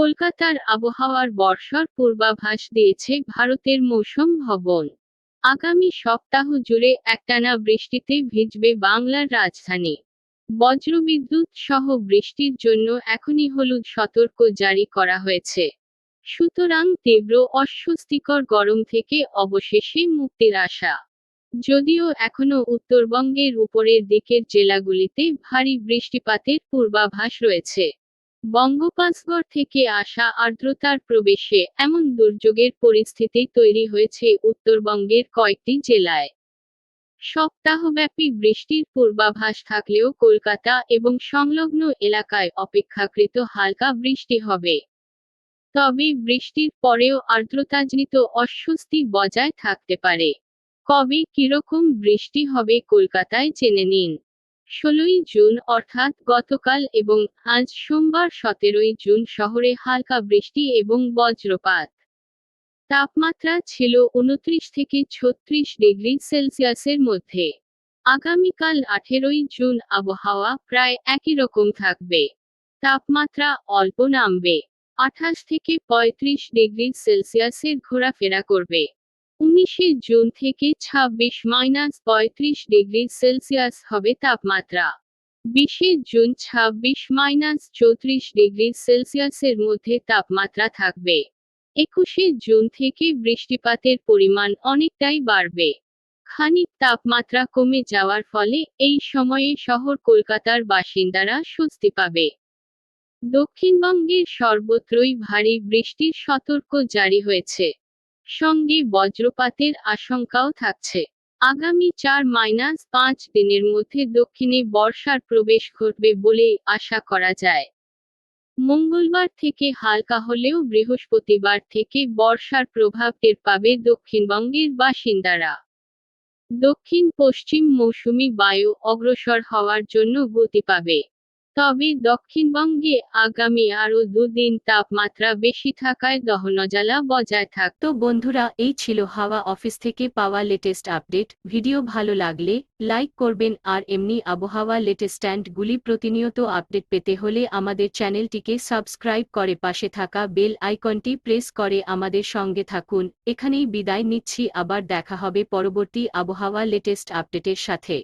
কলকাতার আবহাওয়ার বর্ষার পূর্বাভাস দিয়েছে ভারতের মৌসুম ভবন। আগামী সপ্তাহ জুড়ে একটানা বৃষ্টিতে ভিজবে বাংলার রাজধানী। বজ্রবিদ্যুৎ সহ বৃষ্টির জন্য এখনই হলুদ সতর্ক জারি করা হয়েছে। সুতরাং তীব্র অস্বস্তিকর গরম থেকে অবশেষে মুক্তির আশা। যদিও এখনও উত্তরবঙ্গের উপরের দিকের জেলাগুলিতে ভারী বৃষ্টিপাতের পূর্বাভাস রয়েছে। বঙ্গোপসাগর থেকে আসা আর্দ্রতার প্রবেশে এমন দুর্যোগের পরিস্থিতি তৈরি হয়েছে উত্তরবঙ্গের কয়েকটি জেলায়। সপ্তাহব্যাপী বৃষ্টির পূর্বাভাস থাকলেও কলকাতা এবং সংলগ্ন এলাকায় অপেক্ষাকৃত হালকা বৃষ্টি হবে। তবে বৃষ্টির পরেও আর্দ্রতাজনিত অস্বস্তি বজায় থাকতে পারে। কবে কীরকম বৃষ্টি হবে কলকাতায় জেনে নিন। ষোলোই জুন অর্থাৎ গতকাল এবং আজ সোমবার সতেরোই জুন শহরে হালকা বৃষ্টি এবং বজ্রপাত। তাপমাত্রা ছিল উনত্রিশ থেকে ছত্রিশ ডিগ্রি সেলসিয়াসের মধ্যে। আগামীকাল আঠেরোই জুন আবহাওয়া প্রায় একই রকম থাকবে। তাপমাত্রা অল্প নামবে। আঠাশ থেকে পঁয়ত্রিশ ডিগ্রি সেলসিয়াসের ঘোরাফেরা করবে। উনিশে জুন থেকে ছাব্বিশ মাইনাস পঁয়ত্রিশ ডিগ্রি সেলসিয়াস হবে তাপমাত্রা। বিশে জুন ছাব্বিশ মাইনাস চৌত্রিশ ডিগ্রি সেলসিয়াসের মধ্যে তাপমাত্রা থাকবে। একুশে জুন থেকে বৃষ্টিপাতের পরিমাণ অনেকটাই বাড়বে। খানিক তাপমাত্রা কমে যাওয়ার ফলে এই সময়ে শহর কলকাতার বাসিন্দারা স্বস্তি পাবে। দক্ষিণবঙ্গের সর্বত্রই ভারী বৃষ্টির সতর্ক জারি হয়েছে। সঙ্গে বজ্রপাতের আশঙ্কাও থাকছে। আগামী চার মাইনাস পাঁচ দিনের মধ্যে দক্ষিণে বর্ষার প্রবেশ ঘটবে বলেই আশা করা যায়। মঙ্গলবার থেকে হালকা হলেও বৃহস্পতিবার থেকে বর্ষার প্রভাব টের পাবে দক্ষিণবঙ্গের বাসিন্দারা। দক্ষিণ পশ্চিম মৌসুমি বায়ু অগ্রসর হওয়ার জন্য গতি পাবে। তবে দক্ষিণবঙ্গে আগামী আরও দুদিন তাপমাত্রা বেশি থাকায় দহনজ্বালা বজায় থাক তো বন্ধুরা, এই ছিল হাওয়া অফিস থেকে পাওয়া লেটেস্ট আপডেট ভিডিও ভালো লাগলে লাইক করবেন আর এমনি আবহাওয়া লেটেস্ট স্ট্যান্ডগুলি প্রতিনিয়ত আপডেট পেতে হলে আমাদের চ্যানেলটিকে সাবস্ক্রাইব করে পাশে থাকা বেল আইকনটি প্রেস করে আমাদের সঙ্গে থাকুন। এখানেই বিদায় নিচ্ছি, আবার দেখা হবে পরবর্তী আবহাওয়া লেটেস্ট আপডেটের সাথে।